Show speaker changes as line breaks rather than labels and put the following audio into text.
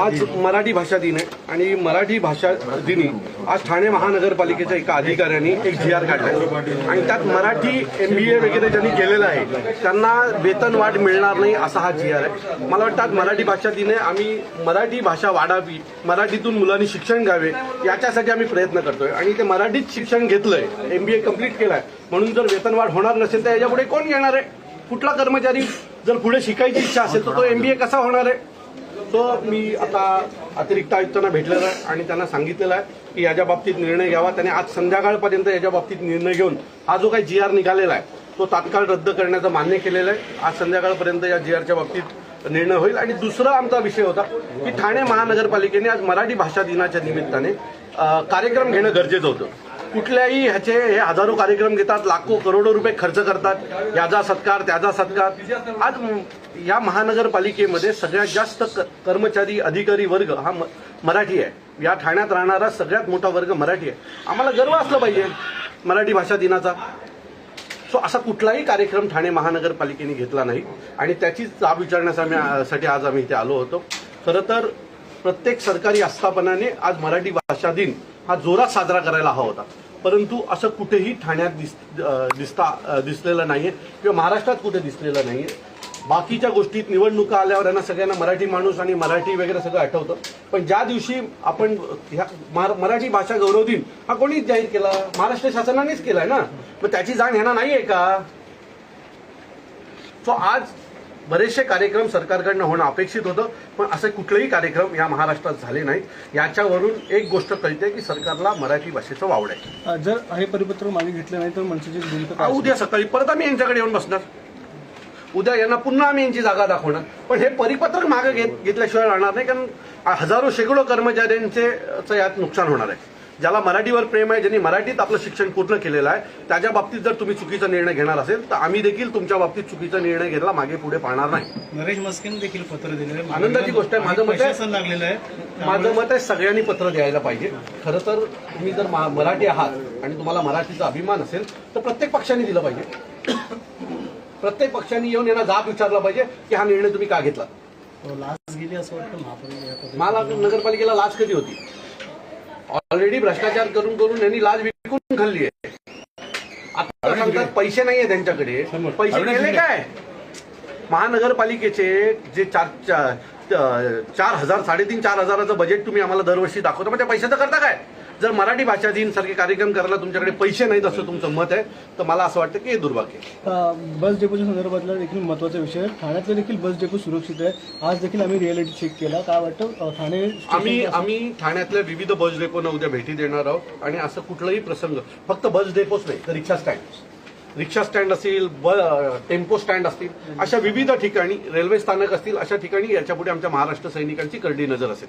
आज मराठी भाषा दिन आहे आणि मराठी भाषा दिनी आज ठाणे महानगरपालिकेच्या एका अधिकाऱ्यांनी एक जी आर काढला आणि त्यात मराठी एम बी ए वगैरे ज्यांनी केलेलं आहे त्यांना वेतन वाढ मिळणार नाही असा हा जी आर आहे. मला वाटतं आज मराठी भाषा दिन आहे. आम्ही मराठी भाषा वाढावी मराठीतून मुलांनी शिक्षण घ्यावे याच्यासाठी आम्ही प्रयत्न करतोय. आणि ते मराठीत शिक्षण घेतलंय एम बी ए कंप्लीट केलाय म्हणून जर वेतन वाढ होणार नसेल तर याच्यापुढे कोण घेणार आहे? कुठला कर्मचारी जर पुढे शिकायची इच्छा असेल तर तो एमबीए कसा होणार आहे? तो मी आता अतिरिक्त आयुक्तांना भेटलेला आहे आणि त्यांना सांगितलेलं आहे की याच्या बाबतीत निर्णय घ्यावा. त्याने आज संध्याकाळपर्यंत याच्या बाबतीत निर्णय घेऊन हा जो काही जी आर निघालेला आहे तो तात्काळ रद्द करण्याचं मान्य केलेलं आहे. आज संध्याकाळपर्यंत या जी आरच्या बाबतीत निर्णय होईल. आणि दुसरा आमचा विषय होता की ठाणे महानगरपालिकेने आज मराठी भाषा दिनाच्या निमित्ताने कार्यक्रम घेणं गरजेचं होतं. कुठल्याही ह्याचे हे हजारो कार्यक्रम घेतात लाखो करोडो रुपये खर्च करतात. याचा सत्कार त्याचा सत्कार. आज या महानगरपालिकेमध्ये सगळ्यात जास्त क- कर्मचारी अधिकारी वर्ग हा म- मराठी आहे. या ठाण्यात राहणारा सगळ्यात मोठा वर्ग मराठी आहे. आम्हाला गर्व असला पाहिजे मराठी भाषा दिनाचा. सो असा कुठलाही कार्यक्रम ठाणे महानगरपालिकेने घेतला नाही. आणि त्याची जाब विचारण्यासाठी आज आम्ही इथे आलो होतो. खरं तर प्रत्येक सरकारी आस्थापनाने आज मराठी भाषा दिन हा जोरात साजरा करायला हवा होता. परंतु असं कुठेही ठाण्यात दिस दिसता अं, दिसलेलं नाहीये किंवा महाराष्ट्रात कुठे दिसलेलं नाहीये. बाकीच्या गोष्टीत निवडणुका आल्यावर यांना सगळ्यांना मराठी माणूस आणि मराठी वगैरे सगळं आठवतं. पण ज्या दिवशी आपण ह्या मराठी भाषा गौरव दिन हा कोणीच जाहीर केला? महाराष्ट्र शासनानेच केलाय ना? मग त्याची जाण ह्यांना नाहीये का? सो आज बरेचसे कार्यक्रम सरकारकडनं होणं अपेक्षित होतं पण असे कुठलेही कार्यक्रम या महाराष्ट्रात झाले नाहीत. याच्यावरून एक गोष्ट कळते की सरकारला मराठी भाषेचं वावड आहे.
जर हे परिपत्र मागे घेतलं नाही तर मनसेची?
उद्या सकाळी परत आम्ही यांच्याकडे येऊन बसणार. उद्या यांना पुन्हा आम्ही यांची जागा दाखवणार. पण हे परिपत्रक मागे घेत घेतल्याशिवाय राहणार नाही कारण हजारो शेकडो कर्मचाऱ्यांचे यात नुकसान होणार आहे. ज्याला मराठीवर प्रेम आहे ज्यांनी मराठीत आपलं शिक्षण पूर्ण केलेलं आहे त्याच्या बाबतीत जर तुम्ही चुकीचा निर्णय घेणार असेल तर आम्ही देखील तुमच्या बाबतीत चुकीचा निर्णय घेतला मागे पुढे पाहणार नाही.
नरेश मस्केने देखील पत्र दिलेलं आहे.
आनंदाची गोष्ट आहे. माझं मत आहे-
लागलेलं आहे.
माझं मत आहे सगळ्यांनी पत्र द्यायला पाहिजे. खरं तर तुम्ही जर मराठी आहात आणि तुम्हाला मराठीचा अभिमान असेल तर प्रत्येक पक्षाने दिलं पाहिजे. प्रत्येक पक्षाने येऊन यांना जाब विचारला पाहिजे की हा निर्णय तुम्ही का घेतला?
तो लाच गेली असं वाटतं महापालिका
नगरपालिकेला लाच कधी होती? ऑलरेडी भ्रष्टाचार करून करून यांनी लाच विकून खाल्ली आहे. आता सांगतात पैसे नाहीये त्यांच्याकडे. पैसे गेले काय? महानगरपालिकेचे जे चार चार हजार साडेतीन चार हजाराचं बजेट तुम्ही आम्हाला दरवर्षी दाखवता. मग त्या पैशाचं करता काय? जर मराठी भाषा दिन सारखे कार्यक्रम करायला तुमच्याकडे पैसे नाहीत असं तुमचं मत आहे तर मला असं वाटतं की हे दुर्भाग्य
बस डेपोच्या संदर्भातला देखील महत्त्वाचा विषय ठाण्यातले देखील बस डेपो सुरक्षित आहे. आज देखील आम्ही रिअलिटी चेक केला. काय वाटतं? ठाणे
आम्ही आम्ही ठाण्यातल्या विविध बस डेपोना उद्या भेटी देणार आहोत. आणि असं कुठलाही प्रसंग फक्त बस डेपोच नाही तर रिक्षा स्टँड रिक्षा स्टँड असतील ब टेम्पो स्टँड असतील अशा विविध ठिकाणी रेल्वे स्थानक असतील अशा ठिकाणी याच्यापुढे आमच्या महाराष्ट्र सैनिकांची करडी नजर असेल.